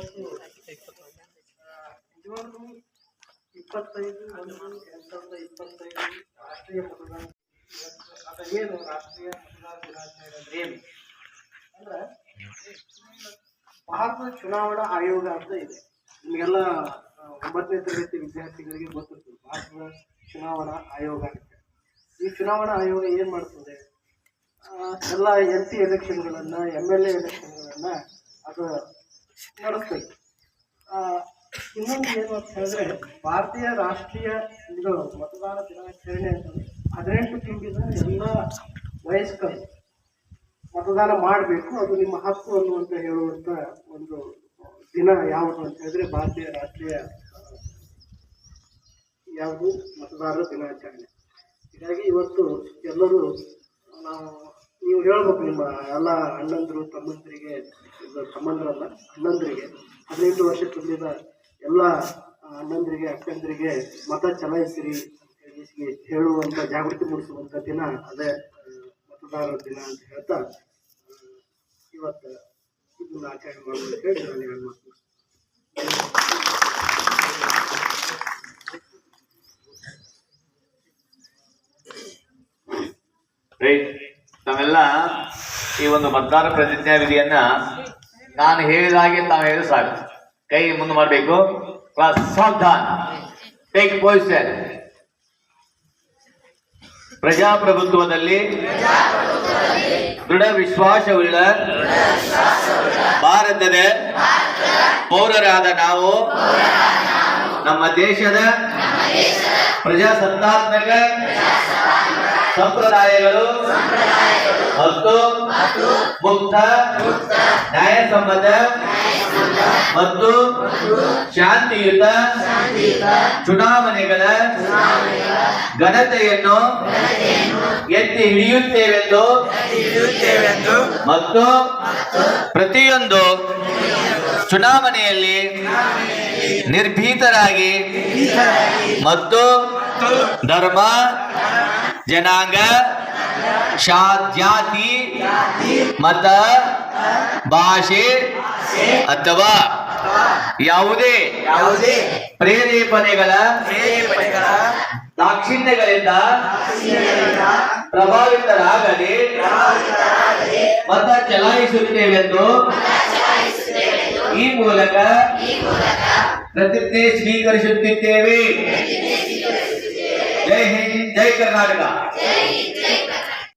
ಆ, ನಿಜವಾಗ್ಲೂ ಇಪ್ಪತ್ತೈದು ಒಂದು ಎರಡ್ ಇಪ್ಪತ್ತೈದು ರಾಷ್ಟ್ರೀಯ ಮತದಾನ ಅದು ಏನು ರಾಷ್ಟ್ರೀಯ ಮತದಾನ ದಿನಾಚರಣೆ ಅಂದ್ರೆ ಏನು ಅಂದ್ರೆ ಭಾರತ ಚುನಾವಣಾ ಆಯೋಗ ಅಂತ ಇದೆ. ನಿಮಗೆಲ್ಲ ಒಂಬತ್ತನೇ ತರಗತಿ ವಿದ್ಯಾರ್ಥಿಗಳಿಗೆ ಗೊತ್ತಿರ್ತದೆ ಭಾರತದ ಚುನಾವಣಾ ಆಯೋಗ ಅಂತ. ಈ ಚುನಾವಣಾ ಆಯೋಗ ಏನು ಮಾಡ್ತದೆ? ಎಲ್ಲ ಎಂ ಪಿ ಎಲೆಕ್ಷನ್ಗಳನ್ನ ಎಂ ಎಲ್ ಎ ಎಲೆಕ್ಷನ್ಗಳನ್ನ ಅದು ಇನ್ನೊಂದು ಏನು ಅಂತ ಹೇಳಿದ್ರೆ ಭಾರತೀಯ ರಾಷ್ಟ್ರೀಯ ಇದು ಮತದಾನ ದಿನಾಚರಣೆ ಅಂತಂದ್ರೆ ಹದಿನೆಂಟು ತಿಂಗಳಿಂದ ಎಲ್ಲ ವಯಸ್ಕರು ಮತದಾನ ಮಾಡಬೇಕು. ಅದು ನಿಮ್ಮ ಹಕ್ಕು ಅನ್ನುವಂತ ಹೇಳುವಂತ ಒಂದು ದಿನ ಯಾವುದು ಅಂತ ಹೇಳಿದ್ರೆ ಭಾರತೀಯ ರಾಷ್ಟ್ರೀಯ ಯಾವುದು ಮತದಾರರ ದಿನಾಚರಣೆ. ಹೀಗಾಗಿ ಇವತ್ತು ಎಲ್ಲರೂ ನಾವು ನೀವು ಹೇಳ್ಬೇಕು ನಿಮ್ಮ ಎಲ್ಲ ಅಣ್ಣಂದರು, ತಮ್ಮಂದರಿಗೆ ತಮ್ಮಂದ್ರಲ್ಲ, ಅಣ್ಣಂದರಿಗೆ ಹದಿನೆಂಟು ವರ್ಷ ತುಂಬಿದ ಎಲ್ಲ ಅಣ್ಣಂದರಿಗೆ, ಅಕ್ಕಂದರಿಗೆ ಮತ ಚಲಾಯಿಸಿರಿ ಹೇಳುವಂಥ ಜಾಗೃತಿ ಮೂಡಿಸುವಂಥ ದಿನ ಅದೇ ಮತದಾರರ ದಿನ ಅಂತ ಹೇಳ್ತಾ ಇವತ್ತು ಇದನ್ನು ಆಚರಣೆ ಮಾಡೋದಕ್ಕೆ ಹೇಳಿ ನಾನು ಹೇಳ ಮಾತು ಮುಗಿಸ್ತೇನೆ. ತಾವೆಲ್ಲ ಈ ಒಂದು ಮತದಾರ ಪ್ರತಿಜ್ಞಾ ವಿಧಿಯನ್ನ ನಾನು ಹೇಳಿದ ಹಾಗೆ ತಾವು ಹೇಳಿದ್ರೆ ಸಾಕು. ಕೈ ಮುಂದೆ ಮಾಡಬೇಕು. ಕ್ಲಾಸ್ ಟೇಕ್ ಪೊಸಿಷನ್ ಪ್ರಜಾಪ್ರಭುತ್ವದಲ್ಲಿ ದೃಢ ವಿಶ್ವಾಸವುಳ್ಳ ಭಾರತದ ಪೌರರಾದ ನಾವು ನಮ್ಮ ದೇಶದ ಪ್ರಜಾಸತ್ತಾತ್ಮಕ ಸಂಪ್ರದಾಯಗಳು ಮತ್ತು ಮುಕ್ತ ನ್ಯಾಯಸಮ್ಮತ ಮತ್ತು ಶಾಂತಿಯುತ ಚುನಾವಣೆಗಳ ಘನತೆಯನ್ನು ಎತ್ತಿ ಹಿಡಿಯುತ್ತೇವೆಂದು ಹಿಡಿಯುತ್ತೇವೆಂದು ಮತ್ತು ಪ್ರತಿಯೊಂದು ಚುನಾವಣೆಯಲ್ಲಿ ನಿರ್ಭೀತರಾಗಿ ಮತ್ತು ಧರ್ಮ ಜನಾಂಗ ಶಾ ಜಾತಿ ಮತ ಭಾಷೆ ಅಥವಾ ಯಾವುದೇ ಯಾವುದೇ ಪ್ರೇರೇಪಣೆಗಳ ಪ್ರೇರೇಪಣೆಗಳ ದಾಕ್ಷಿಣ್ಯಗಳಿಂದ ಪ್ರಭಾವಿತರಾಗದೆ ಮತ ಚಲಾಯಿಸುತ್ತೇವೆಂದು ಈ ಮೂಲಕ ಪ್ರತಿಜ್ಞೆ ಸ್ವೀಕರಿಸುತ್ತಿದ್ದೇವೆ. जय हिंद जय कर्नाटका।